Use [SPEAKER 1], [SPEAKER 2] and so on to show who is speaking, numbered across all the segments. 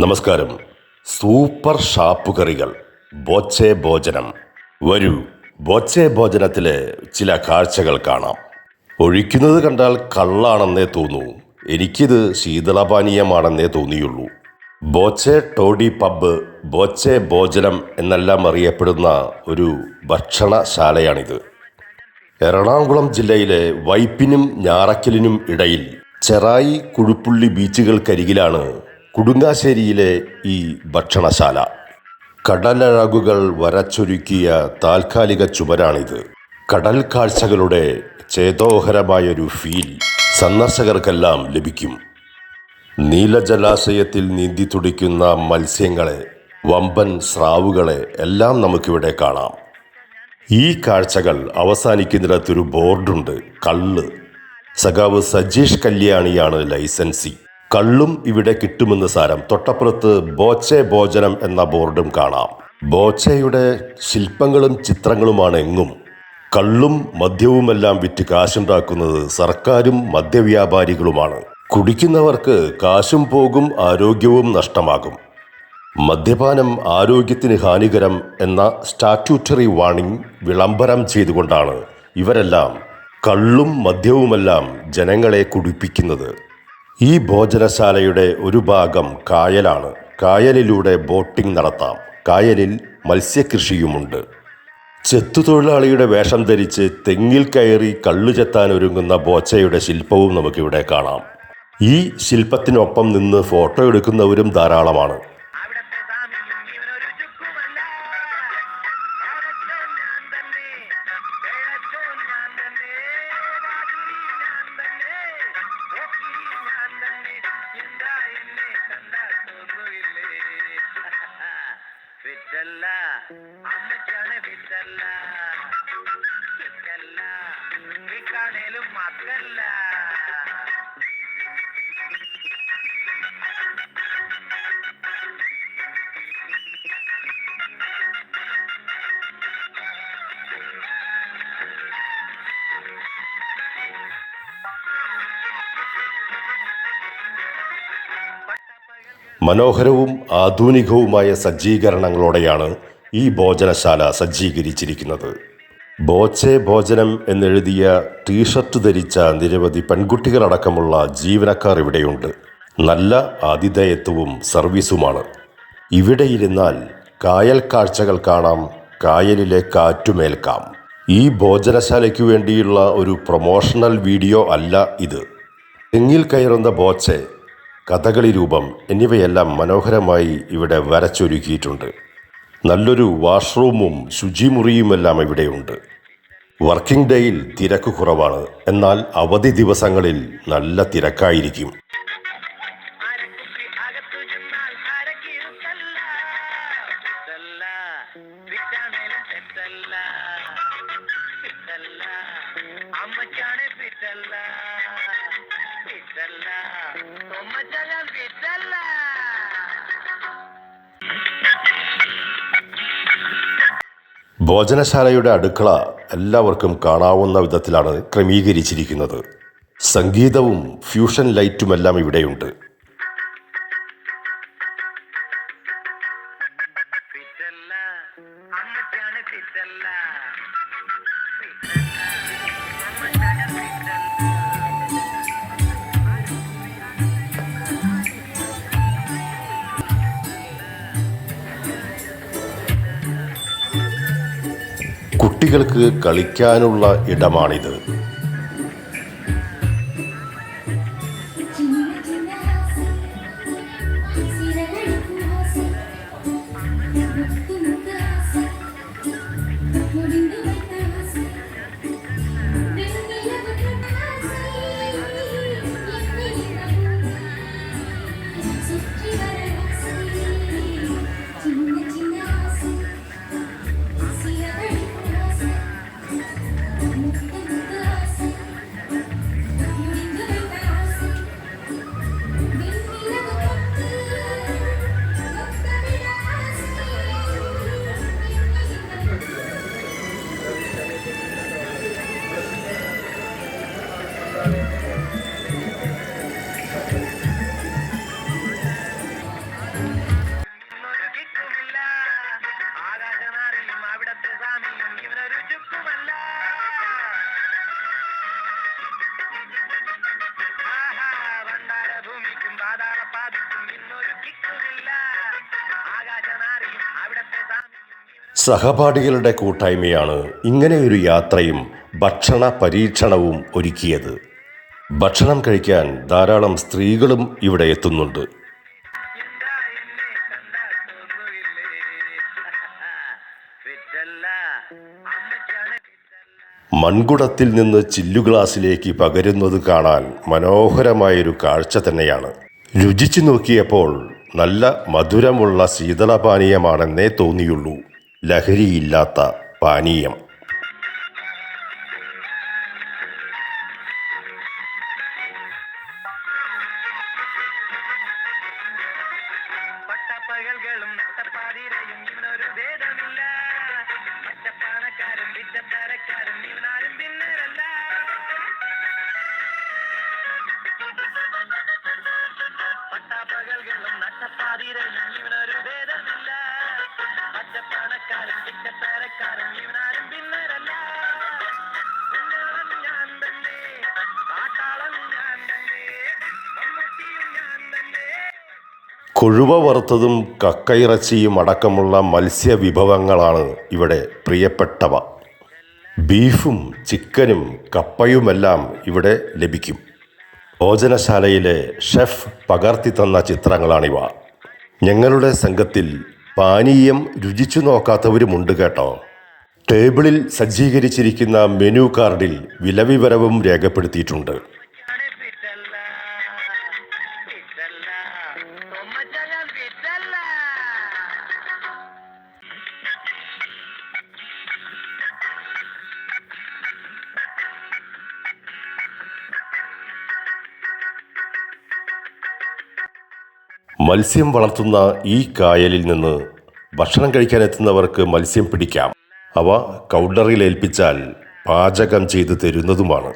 [SPEAKER 1] നമസ്കാരം. Super shop കറികൾ ബോച്ചെ ഭോജനം. വരൂ ബോച്ചെ ഭോജനത്തിലെ ചില കാഴ്ചകൾ കാണാം. ഒഴിക്കുന്നത് കണ്ടാൽ കള്ളാണെന്നേ തോന്നൂ. എനിക്കിത് ശീതളപാനീയമാണെന്നേ തോന്നിയുള്ളൂ. ബോച്ചെ ടോഡി പബ്ബ് ബോച്ചെ ഭോജനം എന്നെല്ലാം അറിയപ്പെടുന്ന ഒരു ഭക്ഷണശാലയാണിത്. എറണാകുളം ജില്ലയിലെ വൈപ്പിനും ഞാറക്കലിനും ഇടയിൽ ചെറായി കുഴുപ്പുള്ളി ബീച്ചുകൾക്കരികിലാണ് കുടുങ്ങാശ്ശേരിയിലെ ഈ ഭക്ഷണശാല. കടലഴകുകൾ വരച്ചൊരുക്കിയ താൽക്കാലിക ചുമരാണിത്. കടൽ കാഴ്ചകളുടെ ചേതോഹരമായൊരു ഫീൽ സന്ദർശകർക്കെല്ലാം ലഭിക്കും. നീലജലാശയത്തിൽ നീന്തി തുടിക്കുന്ന മത്സ്യങ്ങളെ വമ്പൻ സ്രാവുകളെ എല്ലാം നമുക്കിവിടെ കാണാം. ഈ കാഴ്ചകൾ അവസാനിക്കുന്നിടത്തൊരു ബോർഡുണ്ട് കള്ള്. സഖാവ് സജീഷ് കല്യാണിയാണ് ലൈസൻസി. കള്ളും ഇവിടെ കിട്ടുമെന്ന് സാരം. തൊട്ടപ്പുറത്ത് ബോച്ചെ ഭോജനം എന്ന ബോർഡും കാണാം. ബോച്ചയുടെ ശില്പങ്ങളും ചിത്രങ്ങളുമാണ് എങ്ങും. കള്ളും മദ്യവുമെല്ലാം വിറ്റ് കാശുണ്ടാക്കുന്നത് സർക്കാരും മദ്യവ്യാപാരികളുമാണ്. കുടിക്കുന്നവർക്ക് കാശും പോകും ആരോഗ്യവും നഷ്ടമാകും. മദ്യപാനം ആരോഗ്യത്തിന് ഹാനികരം എന്ന സ്റ്റാറ്റ്യൂട്ടറി വാണിംഗ് വിളംബരം ചെയ്തുകൊണ്ടാണ് ഇവരെല്ലാം കള്ളും മദ്യവുമെല്ലാം ജനങ്ങളെ കുടിപ്പിക്കുന്നത്. ഈ ഭോജനശാലയുടെ ഒരു ഭാഗം കായലാണ്. കായലിലൂടെ ബോട്ടിംഗ് നടത്താം. കായലിൽ മത്സ്യകൃഷിയുമുണ്ട്. ചെത്തുതൊഴിലാളിയുടെ വേഷം ധരിച്ച് തെങ്ങിൽ കയറി കള്ളു ചെത്താൻ ഒരുങ്ങുന്ന ബോച്ചയുടെ ശില്പവും നമുക്കിവിടെ കാണാം. ഈ ശില്പത്തിനൊപ്പം നിന്ന് ഫോട്ടോ എടുക്കുന്നവരും ധാരാളമാണ്. മനോഹരവും ആധുനികവുമായ സജ്ജീകരണങ്ങളോടെയാണ് ഈ ഭോജനശാല സജ്ജീകരിച്ചിരിക്കുന്നത്. ബോച്ചെ ഭോജനം എന്നെഴുതിയ ടീഷർട്ട് ധരിച്ച നിരവധി പെൺകുട്ടികളടക്കമുള്ള ജീവനക്കാർ ഇവിടെയുണ്ട്. നല്ല ആതിഥേയത്വവും സർവീസുമാണ്. ഇവിടെ ഇരുന്നാൽ കായൽ കാഴ്ചകൾ കാണാം കായലിലെ കാറ്റുമേൽക്കാം. ഈ ഭോജനശാലയ്ക്ക് വേണ്ടിയുള്ള ഒരു പ്രൊമോഷണൽ വീഡിയോ അല്ല ഇത്. തെങ്ങിൽ കയറുന്ന ബോച്ചെ കഥകളി രൂപം എന്നിവയെല്ലാം മനോഹരമായി ഇവിടെ വരച്ചൊരുക്കിയിട്ടുണ്ട്. നല്ലൊരു വാഷ്റൂമും ശുചിമുറിയുമെല്ലാം ഇവിടെയുണ്ട്. വർക്കിംഗ് ഡേയിൽ തിരക്ക് കുറവാണ്. എന്നാൽ അവധി ദിവസങ്ങളിൽ നല്ല തിരക്കായിരിക്കും.
[SPEAKER 2] അമ്മയ്ക്കാണ് അകത്തു
[SPEAKER 1] ഭോജനശാലയുടെ അടുക്കള എല്ലാവർക്കും കാണാവുന്ന വിധത്തിലാണ് ക്രമീകരിച്ചിരിക്കുന്നത്. സംഗീതവും ഫ്യൂഷൻ ലൈറ്റുമെല്ലാം ഇവിടെയുണ്ട്. കുട്ടികൾക്ക് കളിക്കാനുള്ള ഇടമാണിത്. സഹപാഠികളുടെ കൂട്ടായ്മയാണ് ഇങ്ങനെയൊരു യാത്രയും ഭക്ഷണ പരീക്ഷണവും ഒരുക്കിയത്. ഭക്ഷണം കഴിക്കാൻ ധാരാളം സ്ത്രീകളും ഇവിടെ എത്തുന്നുണ്ട്. മൺകുടത്തിൽ നിന്ന് ചില്ലുഗ്ലാസിലേക്ക് പകരുന്നത് കാണാൻ മനോഹരമായൊരു കാഴ്ച തന്നെയാണ്. രുചിച്ചു നോക്കിയപ്പോൾ നല്ല മധുരമുള്ള ശീതളപാനീയമാണെന്നേ തോന്നിയുള്ളൂ. ലഹരിയില്ലാത്ത പാനീയം. കൊഴുവ വറുത്തതും കക്കയിറച്ചിയും അടക്കമുള്ള മത്സ്യവിഭവങ്ങളാണ് ഇവിടെ പ്രിയപ്പെട്ടവ. ബീഫും ചിക്കനും കപ്പയുമെല്ലാം ഇവിടെ ലഭിക്കും. ഭോജനശാലയിലെ ഷെഫ് പകർത്തി തന്ന ചിത്രങ്ങളാണിവ. ഞങ്ങളുടെ സംഘത്തിൽ പാനീയം രുചിച്ചു നോക്കാത്തവരുമുണ്ട് കേട്ടോ. ടേബിളിൽ സജ്ജീകരിച്ചിരിക്കുന്ന മെനു കാർഡിൽ വിലവിവരവും രേഖപ്പെടുത്തിയിട്ടുണ്ട്. മത്സ്യം വളർത്തുന്ന ഈ കായലിൽ നിന്ന് ഭക്ഷണം കഴിക്കാനെത്തുന്നവർക്ക് മത്സ്യം പിടിക്കാം. അവ കൗണ്ടറിൽ ഏൽപ്പിച്ചാൽ പാചകം ചെയ്തു തരുന്നതുമാണ്.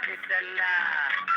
[SPEAKER 2] Gracias, Allah.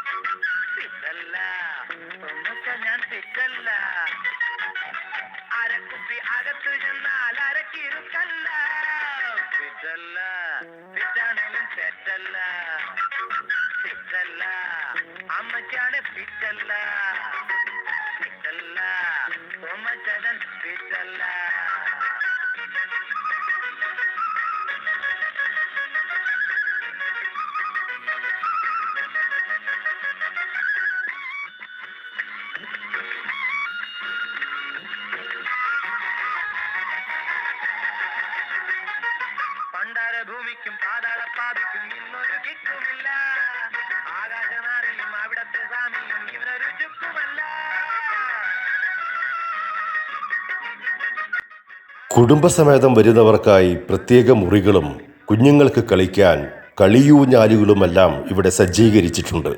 [SPEAKER 1] കുടുംബസമേതം വരുന്നവർക്കായി പ്രത്യേക മുറികളും കുഞ്ഞുങ്ങൾക്ക് കളിക്കാൻ കളിയൂഞ്ഞാലുകളുമെല്ലാം ഇവിടെ സജ്ജീകരിച്ചിട്ടുണ്ട്.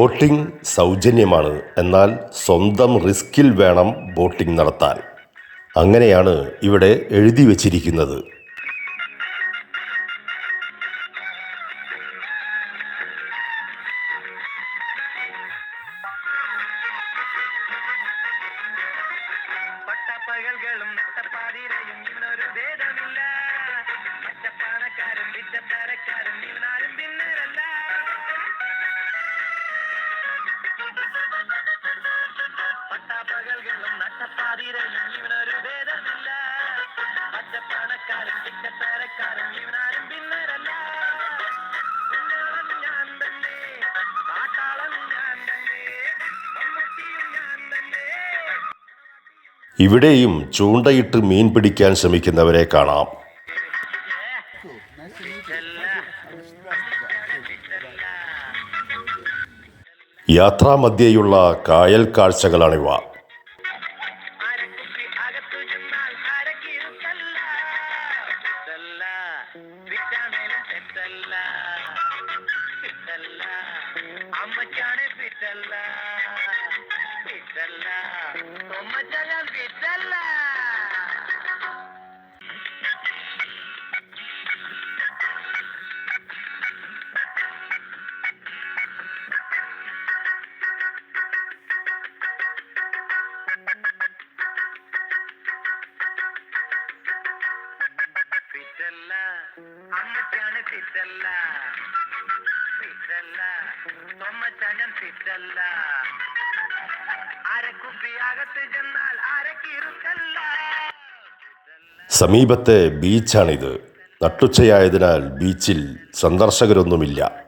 [SPEAKER 1] ബോട്ടിംഗ് സൗജന്യമാണ്. എന്നാൽ സ്വന്തം റിസ്കിൽ വേണം ബോട്ടിംഗ് നടത്താൻ. അങ്ങനെയാണ് ഇവിടെ എഴുതി വച്ചിരിക്കുന്നത്.
[SPEAKER 2] അതിരയും ഇവനൊരു ഭേദമില്ല. പച്ചപ്പണക്കാരും ചിക്കത്തരക്കാരും ഇവനാരും പിന്നരല്ല
[SPEAKER 1] ഇവിടെയും ചൂണ്ടയിട്ട് മീൻ പിടിക്കാൻ ശ്രമിക്കുന്നവരെ കാണാം.
[SPEAKER 2] യാത്രാമധ്യേയുള്ള കായൽ കാഴ്ചകളാണിവ സമീപത്തെ ബീച്ചാണിത്. നട്ടുച്ചയായതിനാൽ ബീച്ചിൽ സന്ദർശകരൊന്നുമില്ല.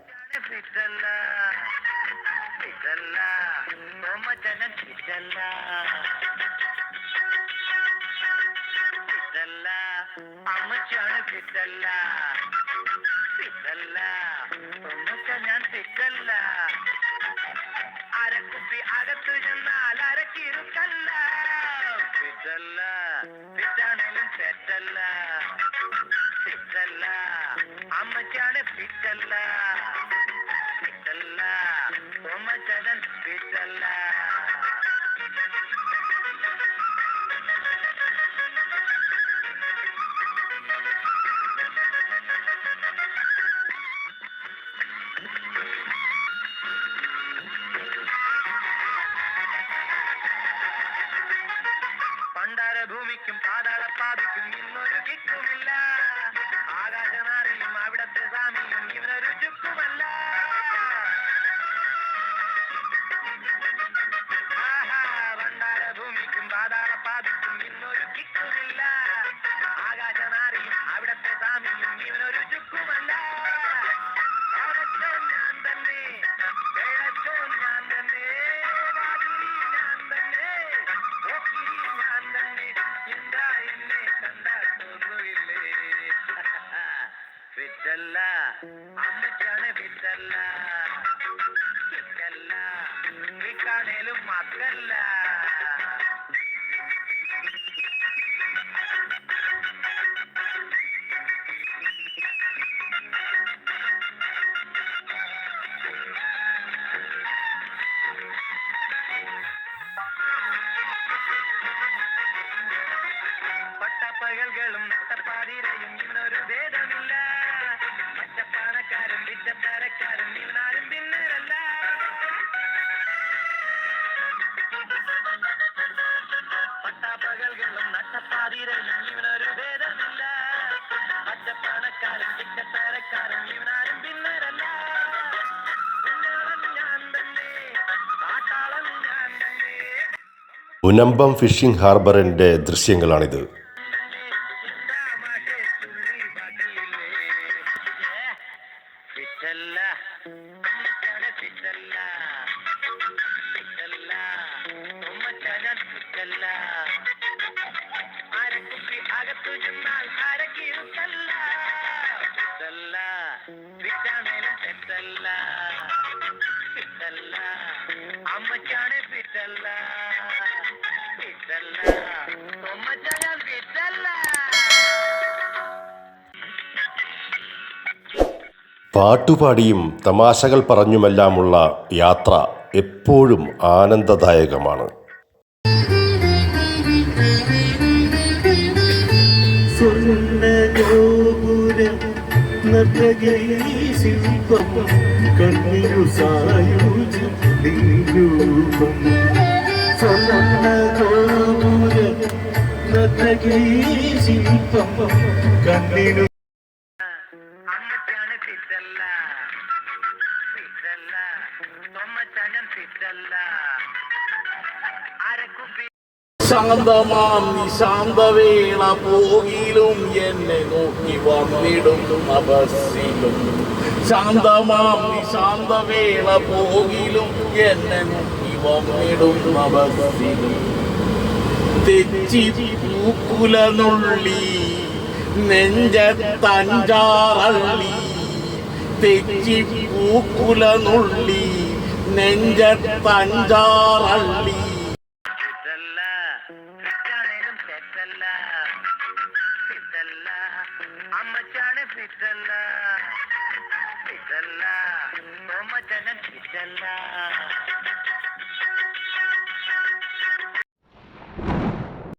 [SPEAKER 1] బిడ్డల్ల అంద జన బిడ్డల్ల బిడ్డల్ల మీ కాణేలు మక్కల్లా
[SPEAKER 2] മുനമ്പം ഫിഷിംഗ് ഹാർബറിന്റെ ദൃശ്യങ്ങളാണിത്
[SPEAKER 1] Yeah.
[SPEAKER 2] പാട്ടുപാടിയും തമാശകൾ പറഞ്ഞുമെല്ലാമുള്ള യാത്ര എപ്പോഴും ആനന്ദദായകമാണ്.
[SPEAKER 3] ശില്പം കണ്ണിരു
[SPEAKER 4] ശാന്തമാം നിശാന്തവേള പോകിലും എന്നെ നോക്കി വന്നിടും അബസിലും ശാന്തമാം നിശാന്തവേള പോകിലും എന്നെ നോക്കി വന്നിടും അബസിലും തെച്ചി നെഞ്ച തഞ്ചാറള്ളി തെച്ചി പൂക്കുലനുള്ളി
[SPEAKER 2] നെഞ്ചത്തഞ്ചാറള്ളി.